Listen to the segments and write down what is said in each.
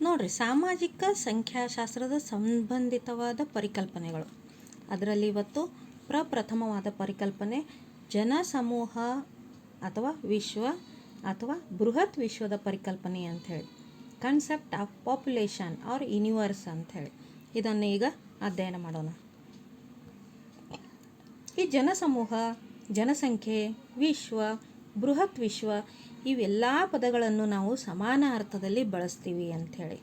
ನೋಡಿರಿ, ಸಾಮಾಜಿಕ ಸಂಖ್ಯಾಶಾಸ್ತ್ರದ ಸಂಬಂಧಿತವಾದ ಪರಿಕಲ್ಪನೆಗಳು. ಅದರಲ್ಲಿ ಇವತ್ತು ಪ್ರಪ್ರಥಮವಾದ ಪರಿಕಲ್ಪನೆ, ಜನಸಮೂಹ ಅಥವಾ ವಿಶ್ವ ಅಥವಾ ಬೃಹತ್ ವಿಶ್ವದ ಪರಿಕಲ್ಪನೆ ಅಂಥೇಳಿ concept of population or universe ಅಂಥೇಳಿ ಇದನ್ನು ಈಗ ಅಧ್ಯಯನ ಮಾಡೋಣ. ಈ ಜನಸಮೂಹ, ಜನಸಂಖ್ಯೆ, ವಿಶ್ವ, ಬೃಹತ್ ವಿಶ್ವ ಇವೆಲ್ಲ ಪದಗಳನ್ನು ನಾವು ಸಮಾನ ಅರ್ಥದಲ್ಲಿ ಬಳಸ್ತೀವಿ ಅಂಥೇಳಿ.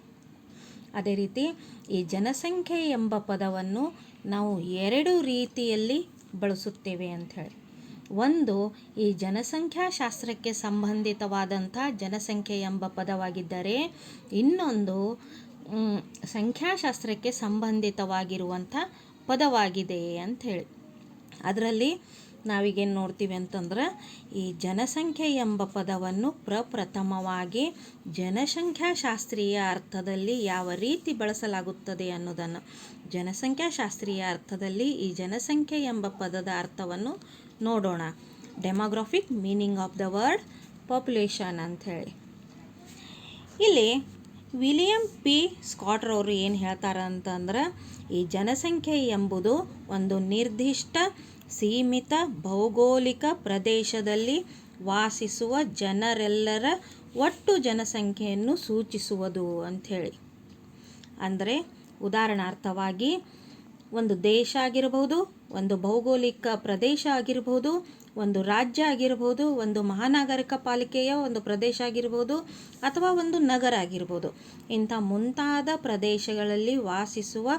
ಅದೇ ರೀತಿ ಈ ಜನಸಂಖ್ಯೆ ಎಂಬ ಪದವನ್ನು ನಾವು ಎರಡು ರೀತಿಯಲ್ಲಿ ಬಳಸುತ್ತೇವೆ ಅಂಥೇಳಿ. ಒಂದು, ಈ ಜನಸಂಖ್ಯಾಶಾಸ್ತ್ರಕ್ಕೆ ಸಂಬಂಧಿತವಾದಂಥ ಜನಸಂಖ್ಯೆ ಎಂಬ ಪದವಾಗಿದ್ದರೆ, ಇನ್ನೊಂದು ಸಂಖ್ಯಾಶಾಸ್ತ್ರಕ್ಕೆ ಸಂಬಂಧಿತವಾಗಿರುವಂಥ ಪದವಾಗಿದೆ ಅಂಥೇಳಿ. ಅದರಲ್ಲಿ ನಾವೀಗೇನು ನೋಡ್ತೀವಿ ಅಂತಂದ್ರೆ ಈ ಜನಸಂಖ್ಯೆ ಎಂಬ ಪದವನ್ನು ಪ್ರಪ್ರಥಮವಾಗಿ ಜನಸಂಖ್ಯಾಶಾಸ್ತ್ರೀಯ ಅರ್ಥದಲ್ಲಿ ಯಾವ ರೀತಿ ಬಳಸಲಾಗುತ್ತದೆ ಅನ್ನೋದನ್ನು ಜನಸಂಖ್ಯಾಶಾಸ್ತ್ರೀಯ ಅರ್ಥದಲ್ಲಿ ಈ ಜನಸಂಖ್ಯೆ ಎಂಬ ಪದದ ಅರ್ಥವನ್ನು ನೋಡೋಣ. Demographic meaning of the word population ಅಂಥೇಳಿ. ಇಲ್ಲಿ ವಿಲಿಯಂ ಪಿ ಸ್ಕಾಟ್ರವರು ಏನು ಹೇಳ್ತಾರೆ ಅಂತಂದ್ರೆ ಈ ಜನಸಂಖ್ಯೆ ಎಂಬುದು ಒಂದು ನಿರ್ದಿಷ್ಟ ಸೀಮಿತ ಭೌಗೋಳಿಕ ಪ್ರದೇಶದಲ್ಲಿ ವಾಸಿಸುವ ಜನರೆಲ್ಲರ ಒಟ್ಟು ಜನಸಂಖ್ಯೆಯನ್ನು ಸೂಚಿಸುವುದು ಅಂಥೇಳಿ. ಅಂದರೆ ಉದಾಹರಣಾರ್ಥವಾಗಿ ಒಂದು ದೇಶ ಆಗಿರಬಹುದು, ಒಂದು ಭೌಗೋಳಿಕ ಪ್ರದೇಶ ಆಗಿರಬಹುದು, ಒಂದು ರಾಜ್ಯ ಆಗಿರಬಹುದು, ಒಂದು ಮಹಾನಗರಿಕ ಪಾಲಿಕೆಯ ಒಂದು ಪ್ರದೇಶ ಆಗಿರ್ಬೋದು ಅಥವಾ ಒಂದು ನಗರ ಆಗಿರ್ಬೋದು ಇಂಥ ಮುಂತಾದ ಪ್ರದೇಶಗಳಲ್ಲಿ ವಾಸಿಸುವ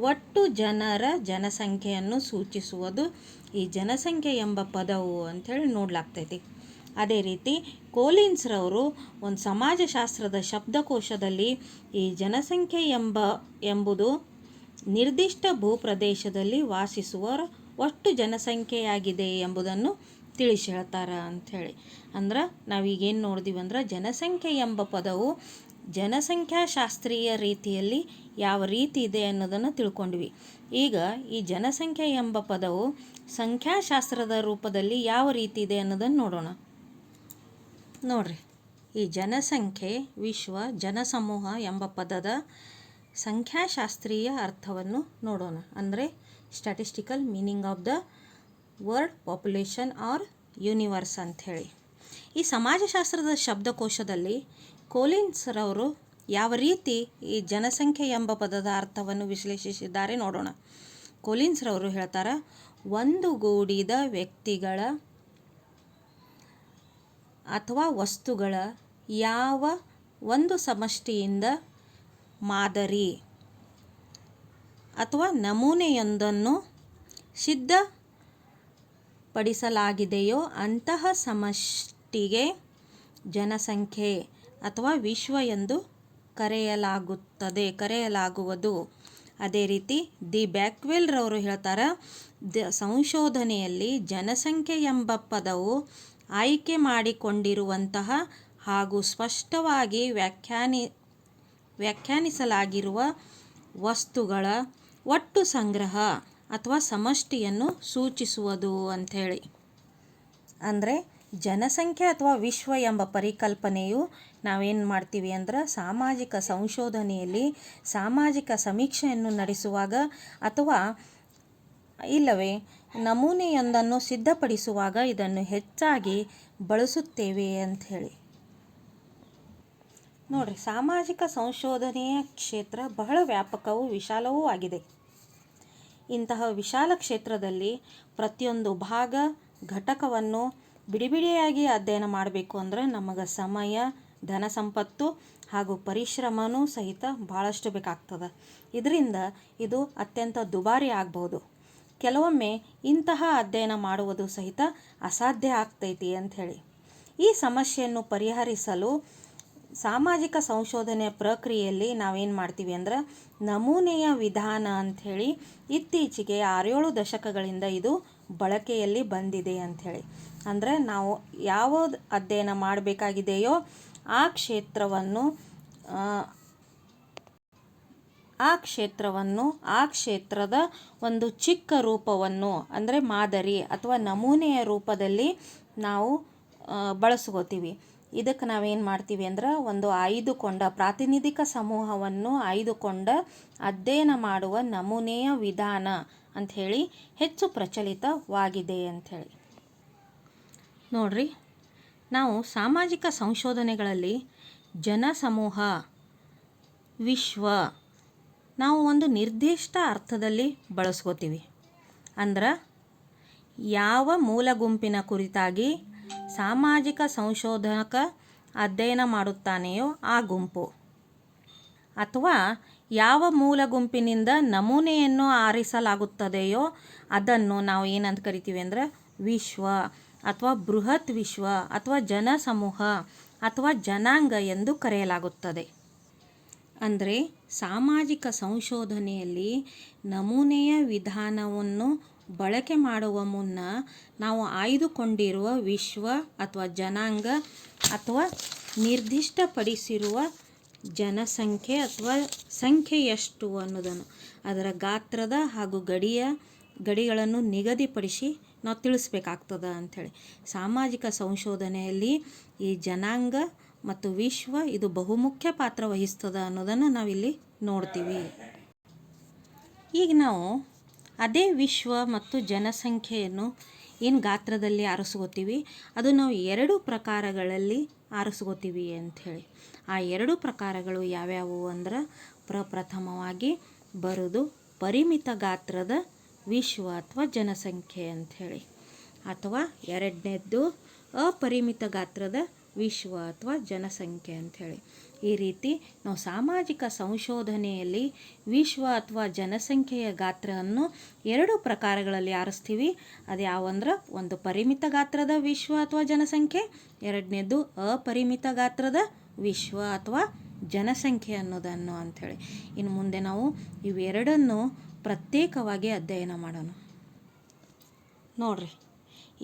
ಒಟ್ಟು ಜನರ ಜನಸಂಖ್ಯೆಯನ್ನು ಸೂಚಿಸುವುದು. ಈ ಜನಸಂಖ್ಯೆ ಎಂಬ ಪದವು ಅಂಥೇಳಿ ನೋಡ್ಲಾಗ್ತೈತಿ. ಅದೇ ರೀತಿ ಕೋಲಿನ್ಸ್ರವರು ಒಂದು ಸಮಾಜಶಾಸ್ತ್ರದ ಶಬ್ದಕೋಶದಲ್ಲಿ ಈ ಜನಸಂಖ್ಯೆ ಎಂಬ, ಎಂಬುದು ನಿರ್ದಿಷ್ಟ ಭೂಪ್ರದೇಶದಲ್ಲಿ ವಾಸಿಸುವ ಒಟ್ಟು ಜನಸಂಖ್ಯೆಯಾಗಿದೆ ಎಂಬುದನ್ನು ತಿಳಿಸಿ ಹೇಳ್ತಾರೆ ಅಂಥೇಳಿ. ಅಂದ್ರೆ ನಾವೀಗೇನು ನೋಡಿದೀವಿ ಅಂದ್ರೆ ಜನಸಂಖ್ಯೆ ಎಂಬ ಪದವು ಜನಸಂಖ್ಯಾಶಾಸ್ತ್ರೀಯ ರೀತಿಯಲ್ಲಿ ಯಾವ ರೀತಿ ಇದೆ ಅನ್ನೋದನ್ನು ತಿಳ್ಕೊಂಡ್ವಿ. ಈಗ ಈ ಜನಸಂಖ್ಯೆ ಎಂಬ ಪದವು ಸಂಖ್ಯಾಶಾಸ್ತ್ರದ ರೂಪದಲ್ಲಿ ಯಾವ ರೀತಿ ಇದೆ ಅನ್ನೋದನ್ನು ನೋಡೋಣ. ನೋಡ್ರಿ, ಈ ಜನಸಂಖ್ಯೆ ವಿಶ್ವ ಜನಸಮೂಹ ಎಂಬ ಪದದ ಸಂಖ್ಯಾಶಾಸ್ತ್ರೀಯ ಅರ್ಥವನ್ನು ನೋಡೋಣ. ಅಂದರೆ statistical meaning of the word population or universe ಅಂಥೇಳಿ. ಈ ಸಮಾಜಶಾಸ್ತ್ರದ ಶಬ್ದಕೋಶದಲ್ಲಿ ಕೋಲಿನ್ಸ್ರವರು ಯಾವ ರೀತಿ ಈ ಜನಸಂಖ್ಯೆ ಎಂಬ ಪದದ ಅರ್ಥವನ್ನು ವಿಶ್ಲೇಷಿಸಿದ್ದಾರೆ ನೋಡೋಣ. ಕೋಲಿನ್ಸ್ರವರು ಹೇಳ್ತಾರೆ, ಒಂದು ಗೂಡಿದ ವ್ಯಕ್ತಿಗಳ ಅಥವಾ ವಸ್ತುಗಳ ಯಾವ ಒಂದು ಸಮಷ್ಟಿಯಿಂದ ಮಾದರಿ ಅಥವಾ ನಮೂನೆಯೊಂದನ್ನು ಸಿದ್ಧಪಡಿಸಲಾಗಿದೆಯೋ ಅಂತಹ ಸಮಷ್ಟಿಗೆ ಜನಸಂಖ್ಯೆ ಅಥವಾ ವಿಶ್ವ ಎಂದು ಕರೆಯಲಾಗುತ್ತದೆ, ಕರೆಯಲಾಗುವುದು. ಅದೇ ರೀತಿ ದಿ ಬ್ಯಾಕ್ವೆಲ್ರವರು ಹೇಳ್ತಾರೆ, ದ ಸಂಶೋಧನೆಯಲ್ಲಿ ಜನಸಂಖ್ಯೆ ಎಂಬ ಪದವು ಆಯ್ಕೆ ಮಾಡಿಕೊಂಡಿರುವಂತಹ ಹಾಗೂ ಸ್ಪಷ್ಟವಾಗಿ ವ್ಯಾಖ್ಯಾನಿ, ವ್ಯಾಖ್ಯಾನಿಸಲಾಗಿರುವ ವಸ್ತುಗಳ ಒಟ್ಟು ಸಂಗ್ರಹ ಅಥವಾ ಸಮಷ್ಟಿಯನ್ನು ಸೂಚಿಸುವುದು ಅಂಥೇಳಿ. ಅಂದರೆ ಜನಸಂಖ್ಯೆ ಅಥವಾ ವಿಶ್ವ ಎಂಬ ಪರಿಕಲ್ಪನೆಯು ನಾವೇನು ಮಾಡ್ತೀವಿ ಅಂದ್ರೆ ಸಾಮಾಜಿಕ ಸಂಶೋಧನೆಯಲ್ಲಿ ಸಾಮಾಜಿಕ ಸಮೀಕ್ಷೆಯನ್ನು ನಡೆಸುವಾಗ ಅಥವಾ ಇಲ್ಲವೇ ನಮೂನೆಯೊಂದನ್ನು ಸಿದ್ಧಪಡಿಸುವಾಗ ಇದನ್ನು ಹೆಚ್ಚಾಗಿ ಬಳಸುತ್ತೇವೆ ಅಂಥೇಳಿ ನೋಡ್ರಿ, ಸಾಮಾಜಿಕ ಸಂಶೋಧನೆಯ ಕ್ಷೇತ್ರ ಬಹಳ ವ್ಯಾಪಕವೂ ವಿಶಾಲವೂ ಆಗಿದೆ. ಇಂತಹ ವಿಶಾಲ ಕ್ಷೇತ್ರದಲ್ಲಿ ಪ್ರತಿಯೊಂದು ಭಾಗ ಘಟಕವನ್ನು ಬಿಡಿಬಿಡಿಯಾಗಿ ಅಧ್ಯಯನ ಮಾಡಬೇಕು ಅಂದರೆ ನಮಗೆ ಸಮಯ, ಧನ ಸಂಪತ್ತು ಹಾಗೂ ಪರಿಶ್ರಮನೂ ಸಹಿತ ಭಾಳಷ್ಟು ಬೇಕಾಗ್ತದೆ. ಇದರಿಂದ ಇದು ಅತ್ಯಂತ ದುಬಾರಿ ಆಗ್ಬೋದು ಕೆಲವೊಮ್ಮೆ ಇಂತಹ ಅಧ್ಯಯನ ಮಾಡುವುದು ಸಹಿತ ಅಸಾಧ್ಯ ಆಗ್ತೈತಿ ಅಂಥೇಳಿ ಈ ಸಮಸ್ಯೆಯನ್ನು ಪರಿಹರಿಸಲು ಸಾಮಾಜಿಕ ಸಂಶೋಧನೆಯ ಪ್ರಕ್ರಿಯೆಯಲ್ಲಿ ನಾವೇನು ಮಾಡ್ತೀವಿ ಅಂದ್ರೆ ನಮೂನೆಯ ವಿಧಾನ ಅಂಥೇಳಿ ಇತ್ತೀಚೆಗೆ ಆರೇಳು ದಶಕಗಳಿಂದ ಇದು ಬಳಕೆಯಲ್ಲಿ ಬಂದಿದೆ ಅಂಥೇಳಿ ಅಂದರೆ ನಾವು ಯಾವ ಅಧ್ಯಯನ ಮಾಡಬೇಕಾಗಿದೆಯೋ ಆ ಕ್ಷೇತ್ರವನ್ನು ಆ, ಕ್ಷೇತ್ರವನ್ನು ಆ ಕ್ಷೇತ್ರದ ಒಂದು ಚಿಕ್ಕ ರೂಪವನ್ನು ಅಂದರೆ ಮಾದರಿ ಅಥವಾ ನಮೂನೆಯ ರೂಪದಲ್ಲಿ ನಾವು ಬಳಸ್ಕೋತೀವಿ. ಇದಕ್ಕೆ ನಾವೇನು ಮಾಡ್ತೀವಿ ಅಂದ್ರೆ ಒಂದು ಆಯ್ದುಕೊಂಡ ಪ್ರಾತಿನಿಧಿಕ ಸಮೂಹವನ್ನು ಆಯ್ದುಕೊಂಡ ಅಧ್ಯಯನ ಮಾಡುವ ನಮೂನೆಯ ವಿಧಾನ ಅಂಥೇಳಿ ಹೆಚ್ಚು ಪ್ರಚಲಿತವಾಗಿದೆ ಅಂಥೇಳಿ ನೋಡ್ರಿ. ನಾವು ಸಾಮಾಜಿಕ ಸಂಶೋಧನೆಗಳಲ್ಲಿ ಜನಸಮೂಹ ವಿಶ್ವ, ನಾವು ಒಂದು ನಿರ್ದಿಷ್ಟ ಅರ್ಥದಲ್ಲಿ ಬಳಸ್ಕೋತೀವಿ. ಅಂದ್ರೆ ಯಾವ ಮೂಲ ಗುಂಪಿನ ಕುರಿತಾಗಿ ಸಾಮಾಜಿಕ ಸಂಶೋಧಕ ಅಧ್ಯಯನ ಮಾಡುತ್ತಾನೆಯೋ ಆ ಗುಂಪು. ಅಥವಾ ಯಾವ ಮೂಲ ಗುಂಪಿನಿಂದ ನಮೂನೆಯನ್ನು ಆರಿಸಲಾಗುತ್ತದೆಯೋ ಅದನ್ನು ನಾವು ಏನಂತ ಕರಿತೀವಿ ಅಂದರೆ ವಿಶ್ವ ಅಥವಾ ಬೃಹತ್ ವಿಶ್ವ ಅಥವಾ ಜನಸಮೂಹ ಅಥವಾ ಜನಾಂಗ ಎಂದು ಕರೆಯಲಾಗುತ್ತದೆ. ಅಂದರೆ ಸಾಮಾಜಿಕ ಸಂಶೋಧನೆಯಲ್ಲಿ ನಮೂನೆಯ ವಿಧಾನವನ್ನು ಬಳಕೆ ಮಾಡುವ ಮುನ್ನ ನಾವು ಆಯ್ದುಕೊಂಡಿರುವ ವಿಶ್ವ ಅಥವಾ ಜನಾಂಗ ಅಥವಾ ನಿರ್ದಿಷ್ಟಪಡಿಸಿರುವ ಜನಸಂಖ್ಯೆ ಅಥವಾ ಸಂಖ್ಯೆ ಎಷ್ಟು ಅನ್ನೋದನ್ನು, ಅದರ ಗಾತ್ರದ ಹಾಗೂ ಗಡಿಯ ಗಡಿಗಳನ್ನು ನಿಗದಿಪಡಿಸಿ ನಾವು ತಿಳಿಸ್ಬೇಕಾಗ್ತದ ಅಂಥೇಳಿ. ಸಾಮಾಜಿಕ ಸಂಶೋಧನೆಯಲ್ಲಿ ಈ ಜನಾಂಗ ಮತ್ತು ವಿಶ್ವ ಇದು ಬಹುಮುಖ್ಯ ಪಾತ್ರ ವಹಿಸ್ತದ ಅನ್ನೋದನ್ನು ನಾವಿಲ್ಲಿ ನೋಡ್ತೀವಿ. ಈಗ ನಾವು ಅದೇ ವಿಶ್ವ ಮತ್ತು ಜನಸಂಖ್ಯೆಯನ್ನು ಏನು ಗಾತ್ರದಲ್ಲಿ ಆರಿಸ್ಕೋತೀವಿ? ಅದು ನಾವು ಎರಡು ಪ್ರಕಾರಗಳಲ್ಲಿ ಆರಿಸ್ಕೋತೀವಿ ಅಂಥೇಳಿ. ಆ ಎರಡು ಪ್ರಕಾರಗಳು ಯಾವ್ಯಾವು ಅಂದ್ರೆ ಪ್ರಪ್ರಥಮವಾಗಿ ಬರುದು, ಪರಿಮಿತ ಗಾತ್ರದ ವಿಶ್ವ ಅಥವಾ ಜನಸಂಖ್ಯೆ ಅಂಥೇಳಿ. ಅಥವಾ ಎರಡನೇದ್ದು ಅಪರಿಮಿತ ಗಾತ್ರದ ವಿಶ್ವ ಅಥವಾ ಜನಸಂಖ್ಯೆ ಅಂಥೇಳಿ. ಈ ರೀತಿ ನಾವು ಸಾಮಾಜಿಕ ಸಂಶೋಧನೆಯಲ್ಲಿ ವಿಶ್ವ ಅಥವಾ ಜನಸಂಖ್ಯೆಯ ಗಾತ್ರವನ್ನು ಎರಡು ಪ್ರಕಾರಗಳಲ್ಲಿ ಆರಿಸ್ತೀವಿ. ಅದು ಯಾವಂದ್ರೆ? ಒಂದು ಪರಿಮಿತ ಗಾತ್ರದ ವಿಶ್ವ ಅಥವಾ ಜನಸಂಖ್ಯೆ ಎರಡನೇದ್ದು ಅಪರಿಮಿತ ಗಾತ್ರದ ವಿಶ್ವ ಅಥವಾ ಜನಸಂಖ್ಯೆ ಅನ್ನೋದನ್ನು ಅಂಥೇಳಿ. ಇನ್ನು ಮುಂದೆ ನಾವು ಇವೆರಡನ್ನು ಪ್ರತ್ಯೇಕವಾಗಿ ಅಧ್ಯಯನ ಮಾಡೋಣ. ನೋಡ್ರಿ,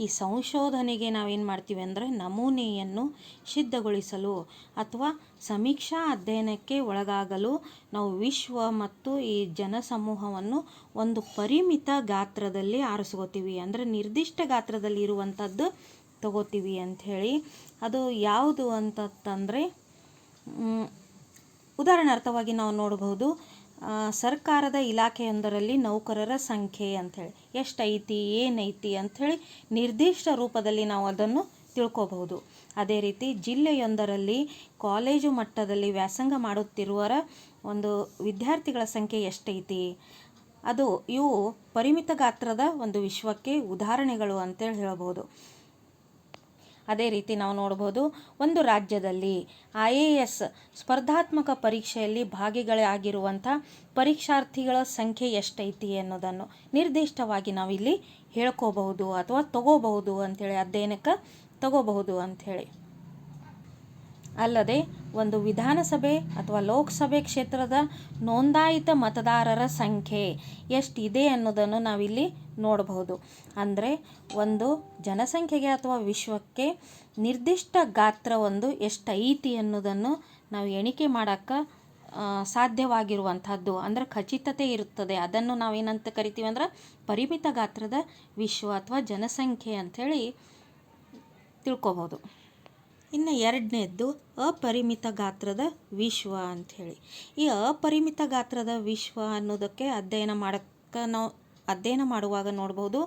ಈ ಸಂಶೋಧನೆಗೆ ನಾವೇನು ಮಾಡ್ತೀವಿ ಅಂದರೆ ನಮೂನೆಯನ್ನು ಸಿದ್ಧಗೊಳಿಸಲು ಅಥವಾ ಸಮೀಕ್ಷಾ ಅಧ್ಯಯನಕ್ಕೆ ಒಳಗಾಗಲು ನಾವು ವಿಶ್ವ ಮತ್ತು ಈ ಜನಸಮೂಹವನ್ನು ಒಂದು ಪರಿಮಿತ ಗಾತ್ರದಲ್ಲಿ ಆರಿಸ್ಕೋತೀವಿ. ಅಂದರೆ ನಿರ್ದಿಷ್ಟ ಗಾತ್ರದಲ್ಲಿ ಇರುವಂಥದ್ದು ತಗೋತೀವಿ ಅಂಥೇಳಿ. ಅದು ಯಾವುದು ಅಂತಂದರೆ ಉದಾಹರಣಾರ್ಥವಾಗಿ ನಾವು ನೋಡಬಹುದು ಸರ್ಕಾರದ ಇಲಾಖೆಯೊಂದರಲ್ಲಿ ನೌಕರರ ಸಂಖ್ಯೆ ಅಂಥೇಳಿ, ಎಷ್ಟೈತಿ, ಏನೈತಿ ಅಂಥೇಳಿ ನಿರ್ದಿಷ್ಟ ರೂಪದಲ್ಲಿ ನಾವು ಅದನ್ನು ತಿಳ್ಕೋಬಹುದು. ಅದೇ ರೀತಿ ಜಿಲ್ಲೆಯೊಂದರಲ್ಲಿ ಕಾಲೇಜು ಮಟ್ಟದಲ್ಲಿ ವ್ಯಾಸಂಗ ಮಾಡುತ್ತಿರುವರ ಒಂದು ವಿದ್ಯಾರ್ಥಿಗಳ ಸಂಖ್ಯೆ ಎಷ್ಟೈತಿ, ಅದು ಇವು ಪರಿಮಿತ ಗಾತ್ರದ ಒಂದು ವಿಶ್ವಕ್ಕೆ ಉದಾಹರಣೆಗಳು ಅಂತೇಳಿ ಹೇಳಬಹುದು. ಅದೇ ರೀತಿ ನಾವು ನೋಡ್ಬೋದು ಒಂದು ರಾಜ್ಯದಲ್ಲಿ ಐ ಎ ಎಸ್ ಸ್ಪರ್ಧಾತ್ಮಕ ಪರೀಕ್ಷೆಯಲ್ಲಿ ಭಾಗಿಗಳಾಗಿರುವಂಥ ಪರೀಕ್ಷಾರ್ಥಿಗಳ ಸಂಖ್ಯೆ ಎಷ್ಟೈತಿ ಅನ್ನೋದನ್ನು ನಿರ್ದಿಷ್ಟವಾಗಿ ನಾವಿಲ್ಲಿ ಹೇಳ್ಕೋಬಹುದು ಅಥವಾ ತಗೋಬಹುದು ಅಂಥೇಳಿ ಅಧ್ಯಯನಕ್ಕೆ ತಗೋಬಹುದು ಅಂಥೇಳಿ. ಅಲ್ಲದೆ ಒಂದು ವಿಧಾನಸಭೆ ಅಥವಾ ಲೋಕಸಭೆ ಕ್ಷೇತ್ರದ ನೋಂದಾಯಿತ ಮತದಾರರ ಸಂಖ್ಯೆ ಎಷ್ಟಿದೆ ಅನ್ನೋದನ್ನು ನಾವಿಲ್ಲಿ ನೋಡಬಹುದು. ಅಂದರೆ ಒಂದು ಜನಸಂಖ್ಯೆಗೆ ಅಥವಾ ವಿಶ್ವಕ್ಕೆ ನಿರ್ದಿಷ್ಟ ಗಾತ್ರ ಒಂದು ಎಷ್ಟೈತಿ ಅನ್ನೋದನ್ನು ನಾವು ಎಣಿಕೆ ಮಾಡೋಕ್ಕೆ ಸಾಧ್ಯವಾಗಿರುವಂಥದ್ದು. ಅಂದರೆ ಖಚಿತತೆ ಇರುತ್ತದೆ. ಅದನ್ನು ನಾವೇನಂತ ಕರಿತೀವಿ ಅಂದ್ರೆ ಪರಿಮಿತ ಗಾತ್ರದ ವಿಶ್ವ ಅಥವಾ ಜನಸಂಖ್ಯೆ ಅಂಥೇಳಿ ತಿಳ್ಕೊಬೋದು ಇನ್ನು ಎರಡನೇದ್ದು ಅಪರಿಮಿತ ಗಾತ್ರದ ವಿಶ್ವ ಅಂಥೇಳಿ ಈ ಅಪರಿಮಿತ ಗಾತ್ರದ ವಿಶ್ವ ಅನ್ನೋದಕ್ಕೆ ಅಧ್ಯಯನ ಮಾಡೋಕ್ಕೆ ನಾವು ಅಧ್ಯಯನ ಮಾಡುವಾಗ ನೋಡಬಹುದು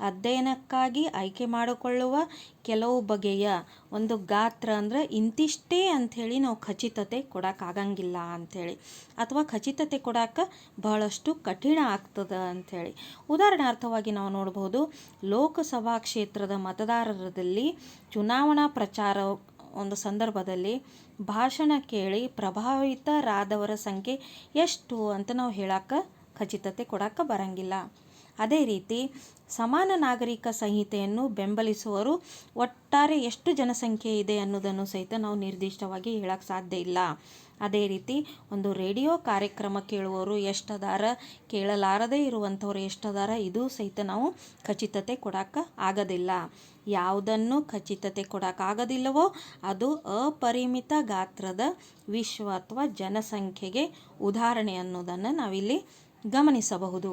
ಅಧ್ಯಯನಕ್ಕಾಗಿ ಆಯ್ಕೆ ಮಾಡಿಕೊಳ್ಳುವ ಕೆಲವು ಬಗೆಯ ಒಂದು ಗಾತ್ರ ಅಂದರೆ ಇಂತಿಷ್ಟೇ ಅಂಥೇಳಿ ನಾವು ಖಚಿತತೆ ಕೊಡೋಕ್ಕಾಗಂಗಿಲ್ಲ ಅಂಥೇಳಿ. ಅಥವಾ ಖಚಿತತೆ ಕೊಡೋಕೆ ಬಹಳಷ್ಟು ಕಠಿಣ ಆಗ್ತದೆ ಅಂಥೇಳಿ. ಉದಾಹರಣಾರ್ಥವಾಗಿ ನಾವು ನೋಡ್ಬೋದು, ಲೋಕಸಭಾ ಕ್ಷೇತ್ರದ ಮತದಾರರಲ್ಲಿ ಚುನಾವಣಾ ಪ್ರಚಾರ ಒಂದು ಸಂದರ್ಭದಲ್ಲಿ ಭಾಷಣ ಕೇಳಿ ಪ್ರಭಾವಿತರಾದವರ ಸಂಖ್ಯೆ ಎಷ್ಟು ಅಂತ ನಾವು ಹೇಳಕ್ಕೆ ಖಚಿತತೆ ಕೊಡೋಕ್ಕೆ ಬರಂಗಿಲ್ಲ. ಅದೇ ರೀತಿ ಸಮಾನ ನಾಗರಿಕ ಸಂಹಿತೆಯನ್ನು ಬೆಂಬಲಿಸುವರು ಒಟ್ಟಾರೆ ಎಷ್ಟು ಜನಸಂಖ್ಯೆ ಇದೆ ಅನ್ನೋದನ್ನು ಸಹಿತ ನಾವು ನಿರ್ದಿಷ್ಟವಾಗಿ ಹೇಳಕ್ಕೆ ಸಾಧ್ಯ ಇಲ್ಲ. ಅದೇ ರೀತಿ ಒಂದು ರೇಡಿಯೋ ಕಾರ್ಯಕ್ರಮ ಕೇಳುವವರು ಎಷ್ಟದಾರ ಕೇಳಲಾರದೇ ಇರುವಂಥವ್ರು ಎಷ್ಟದಾರ ಇದು ಸಹಿತ ನಾವು ಖಚಿತತೆ ಕೊಡಕ್ಕೆ ಆಗೋದಿಲ್ಲ. ಯಾವುದನ್ನು ಖಚಿತತೆ ಕೊಡೋಕ್ಕಾಗೋದಿಲ್ಲವೋ ಅದು ಅಪರಿಮಿತ ಗಾತ್ರದ ವಿಶ್ವ ಅಥವಾ ಜನಸಂಖ್ಯೆಗೆ ಉದಾಹರಣೆ ಅನ್ನೋದನ್ನು ನಾವಿಲ್ಲಿ ಗಮನಿಸಬಹುದು.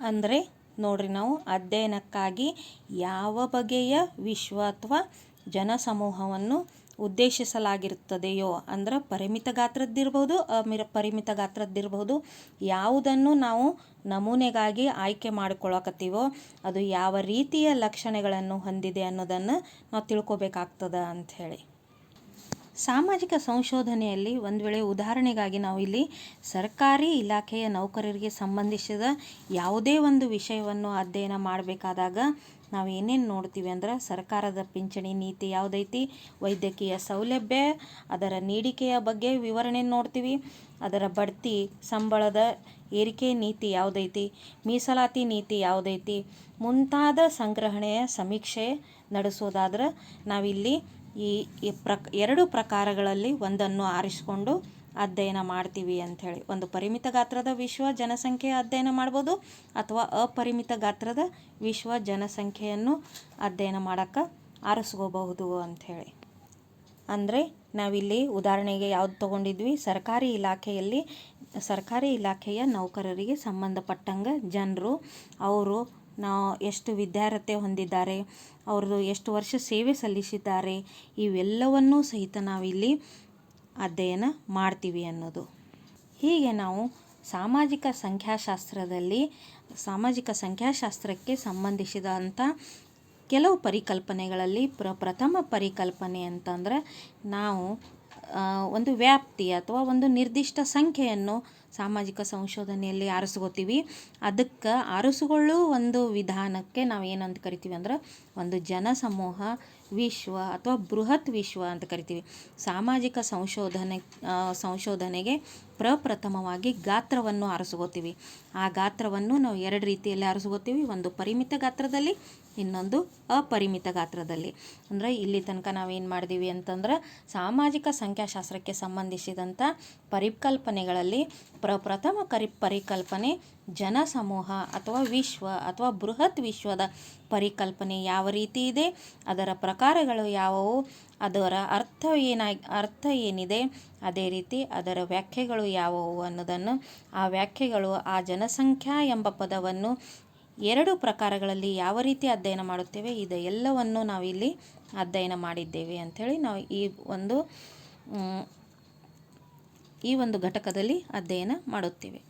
ಅಂದರೆ ನೋಡ್ರಿ ನಾವು ಅಧ್ಯಯನಕ್ಕಾಗಿ ಯಾವ ಬಗೆಯ ವಿಶ್ವ ಅಥವಾ ಜನಸಮೂಹವನ್ನು ಉದ್ದೇಶಿಸಲಾಗಿರುತ್ತದೆಯೋ, ಅಂದ್ರೆ ಪರಿಮಿತ ಗಾತ್ರದ್ದಿರ್ಬೋದು, ಅಮಿರ ಪರಿಮಿತ ಗಾತ್ರದ್ದಿರಬಹುದು ಯಾವುದನ್ನು ನಾವು ನಮೂನೆಗಾಗಿ ಆಯ್ಕೆ ಮಾಡ್ಕೊಳಕತ್ತೀವೋ, ಅದು ಯಾವ ರೀತಿಯ ಲಕ್ಷಣಗಳನ್ನು ಹೊಂದಿದೆ ಅನ್ನೋದನ್ನು ನಾವು ತಿಳ್ಕೊಬೇಕಾಗ್ತದ ಅಂಥೇಳಿ ಸಾಮಾಜಿಕ ಸಂಶೋಧನೆಯಲ್ಲಿ ಒಂದು ವೇಳೆ ಉದಾಹರಣೆಗಾಗಿ ನಾವು ಇಲ್ಲಿ ಸರ್ಕಾರಿ ಇಲಾಖೆಯ ನೌಕರರಿಗೆ ಸಂಬಂಧಿಸಿದ ಯಾವುದೇ ಒಂದು ವಿಷಯವನ್ನು ಅಧ್ಯಯನ ಮಾಡಬೇಕಾದಾಗ ನಾವು ಏನೇನು ನೋಡ್ತೀವಿ ಅಂದ್ರೆ ಸರ್ಕಾರದ ಪಿಂಚಣಿ ನೀತಿ ಯಾವುದೈತಿ, ವೈದ್ಯಕೀಯ ಸೌಲಭ್ಯ, ಅದರ ನೀಡಿಕೆಯ ಬಗ್ಗೆ ವಿವರಣೆ ನೋಡ್ತೀವಿ. ಅದರ ಬಡ್ತಿ, ಸಂಬಳದ ಏರಿಕೆ ನೀತಿ ಯಾವುದೈತಿ, ಮೀಸಲಾತಿ ನೀತಿ ಯಾವುದೈತಿ, ಮುಂತಾದ ಸಂಗ್ರಹಣೆಯ ಸಮೀಕ್ಷೆ ನಡೆಸೋದಾದ್ರೆ ನಾವಿಲ್ಲಿ ಈ ಈ ಪ್ರಕ್, ಎರಡು ಪ್ರಕಾರಗಳಲ್ಲಿ ಒಂದನ್ನು ಆರಿಸಿಕೊಂಡು ಅಧ್ಯಯನ ಮಾಡ್ತೀವಿ ಅಂಥೇಳಿ. ಒಂದು ಪರಿಮಿತ ಗಾತ್ರದ ವಿಶ್ವ ಜನಸಂಖ್ಯೆ ಅಧ್ಯಯನ ಮಾಡ್ಬೋದು, ಅಥವಾ ಅಪರಿಮಿತ ಗಾತ್ರದ ವಿಶ್ವ ಜನಸಂಖ್ಯೆಯನ್ನು ಅಧ್ಯಯನ ಮಾಡೋಕ್ಕೆ ಆರಿಸ್ಕೋಬಹುದು ಅಂಥೇಳಿ. ಅಂದರೆ ನಾವಿಲ್ಲಿ ಉದಾಹರಣೆಗೆ ಯಾವ್ದು ತೊಗೊಂಡಿದ್ವಿ? ಸರ್ಕಾರಿ ಇಲಾಖೆಯಲ್ಲಿ, ಸರ್ಕಾರಿ ಇಲಾಖೆಯ ನೌಕರರಿಗೆ ಸಂಬಂಧಪಟ್ಟಂಗೆ ಜನರು, ಅವರು ನಾವು ಎಷ್ಟು ವಿದ್ಯಾರ್ಹತೆ ಹೊಂದಿದ್ದಾರೆ, ಅವ್ರದ್ದು ಎಷ್ಟು ವರ್ಷ ಸೇವೆ ಸಲ್ಲಿಸಿದ್ದಾರೆ, ಇವೆಲ್ಲವನ್ನೂ ಸಹಿತ ನಾವಿಲ್ಲಿ ಅಧ್ಯಯನ ಮಾಡ್ತೀವಿ ಅನ್ನೋದು. ಹೀಗೆ ನಾವು ಸಾಮಾಜಿಕ ಸಂಖ್ಯಾಶಾಸ್ತ್ರದಲ್ಲಿ, ಸಾಮಾಜಿಕ ಸಂಖ್ಯಾಶಾಸ್ತ್ರಕ್ಕೆ ಸಂಬಂಧಿಸಿದಂಥ ಕೆಲವು ಪರಿಕಲ್ಪನೆಗಳಲ್ಲಿ ಪ್ರ, ಪ್ರಥಮ ಪರಿಕಲ್ಪನೆ ಅಂತಂದ್ರೆ ನಾವು ಒಂದು ವ್ಯಾಪ್ತಿ ಅಥವಾ ಒಂದು ನಿರ್ದಿಷ್ಟ ಸಂಖ್ಯೆಯನ್ನು ಸಾಮಾಜಿಕ ಸಂಶೋಧನೆಯಲ್ಲಿ ಆರಿಸ್ಕೋತೀವಿ. ಅದಕ್ಕೆ ಆರಿಸ್ಕೊಳ್ಳೋ ಒಂದು ವಿಧಾನಕ್ಕೆ ನಾವು ಏನಂತ ಕರಿತೀವಿ ಅಂದ್ರೆ ಒಂದು ಜನಸಮೂಹ ವಿಶ್ವ ಅಥವಾ ಬೃಹತ್ ವಿಶ್ವ ಅಂತ ಕರಿತೀವಿ. ಸಾಮಾಜಿಕ ಸಂಶೋಧನೆ ಸಂಶೋಧನೆಗೆ ಪ್ರಪ್ರಥಮವಾಗಿ ಗಾತ್ರವನ್ನು ಆರಿಸ್ಕೋತೀವಿ. ಆ ಗಾತ್ರವನ್ನು ನಾವು ಎರಡು ರೀತಿಯಲ್ಲಿ ಆರಿಸ್ಕೋತೀವಿ. ಒಂದು ಪರಿಮಿತ ಗಾತ್ರದಲ್ಲಿ, ಇನ್ನೊಂದು ಅಪರಿಮಿತ ಗಾತ್ರದಲ್ಲಿ. ಅಂದರೆ ಇಲ್ಲಿ ತನಕ ನಾವೇನು ಮಾಡಿದೀವಿ ಅಂತಂದ್ರೆ ಸಾಮಾಜಿಕ ಸಂಖ್ಯಾಶಾಸ್ತ್ರಕ್ಕೆ ಸಂಬಂಧಿಸಿದಂಥ ಪರಿಕಲ್ಪನೆಗಳಲ್ಲಿ ಪ್ರಪ್ರಥಮ ಕರಿ, ಪರಿಕಲ್ಪನೆ ಜನಸಮೂಹ ಅಥವಾ ವಿಶ್ವ ಅಥವಾ ಬೃಹತ್ ವಿಶ್ವದ ಪರಿಕಲ್ಪನೆ ಯಾವ ರೀತಿ ಇದೆ, ಅದರ ಪ್ರಕಾರಗಳು ಯಾವುವು, ಅದರ ಅರ್ಥ ಏನಾಗಿ, ಅರ್ಥ ಏನಿದೆ, ಅದೇ ರೀತಿ ಅದರ ವ್ಯಾಖ್ಯೆಗಳು ಯಾವುವು ಅನ್ನೋದನ್ನು ಆ ವ್ಯಾಖ್ಯೆಗಳು ಆ ಜನಸಂಖ್ಯಾ ಎಂಬ ಪದವನ್ನು ಎರಡು ಪ್ರಕಾರಗಳಲ್ಲಿ ಯಾವ ರೀತಿ ಅಧ್ಯಯನ ಮಾಡುತ್ತೇವೆ ಇದು ಎಲ್ಲವನ್ನು ನಾವಿಲ್ಲಿ ಅಧ್ಯಯನ ಮಾಡಿದ್ದೇವೆ ಅಂಥೇಳಿ ನಾವು ಈ ಒಂದು ಈ ಒಂದು ಘಟಕದಲ್ಲಿ ಅಧ್ಯಯನ ಮಾಡುತ್ತೇವೆ.